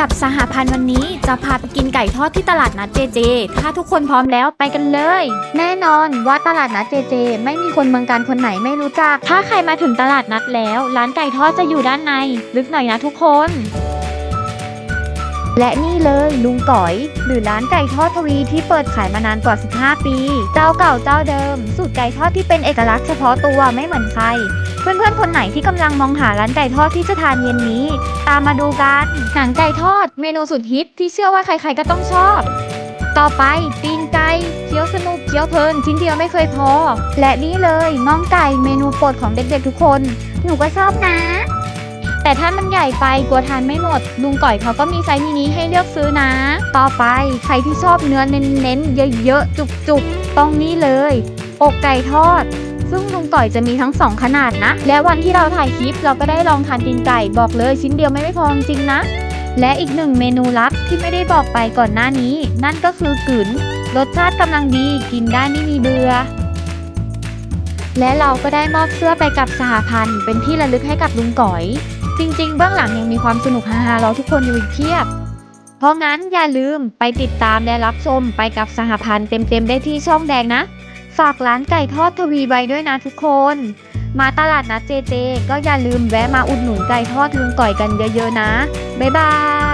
กับสหพันธ์วันนี้จะพาไปกินไก่ทอดที่ตลาดนัดเจเจ ถ้าทุกคนพร้อมแล้วไปกันเลย แน่นอนว่าตลาดนัดเจเจ ไม่มีคนเมืองการคนไหนไม่รู้จัก ถ้าใครมาถึงตลาดนัดแล้ว ร้านไก่ทอดจะอยู่ด้านใน ลึกหน่อยนะทุกคน และนี่เลยลุงก๋อย หรือร้านไก่ทอดทวีที่เปิดขายมานานกว่า 15 ปี เจ้าเก่าเจ้าเดิม สูตรไก่ทอดที่เป็นเอกลักษณ์เฉพาะตัวไม่เหมือนใคร เพื่อนๆ คนไหนที่กำลังมองหาร้านไก่ทอดที่จะทานเย็นนี้ ตามมาดูกันหนังไก่ทอด เมนูสุดฮิตที่เชื่อว่าใครๆก็ต้องชอบ ต่อไปตีนไก่เคี้ยวสนุกเคี้ยวเพลินชิ้นเดียวไม่เคยพอ และนี่เลยน่องไก่เมนูโปรดของเด็กๆทุกคน หนูก็ชอบนะ แต่ถ้ามันใหญ่ไปกลัวทานไม่หมดลุงก่อยเขาก็มีไซส์มินิให้เลือกซื้อนะ ต่อไปใครที่ชอบเนื้อเน้นๆเยอะๆจุกๆต้องนี่เลยอกไก่ทอด ซึ่งลุงก่อยจะมีทั้งสองขนาดนะ และวันที่เราถ่ายคลิปเราก็ได้ลองทานตีนไก่บอกเลยชิ้นเดียวไม่พอจริงนะ และอีกหนึ่งเมนูลับที่ไม่ได้บอกไปก่อนหน้านี้ นั่นก็คือกึ๋นรสชาติกำลังดีกินได้ไม่มีเบื่อและเราก็ได้มอบเสื้อไปกับสหพันธ์เป็นที่ระลึกให้กับลุงก๋อย จริงๆ เบื้องหลังยังมีความสนุกฮาๆเราทุกคนอยู่อีกเพียบ เพราะงั้นอย่าลืมไปติดตามและรับชมไปกับสหพันธ์เต็มๆได้ที่ช่องแดงนะ ฝากร้านไก่ทอดทวีใบด้วยนะทุกคน มาตลาดนัดเจเจ ก็อย่าลืมแวะมาอุดหนุนไก่ทอดลุงก่อยกันเยอะๆนะ บ๊ายบาย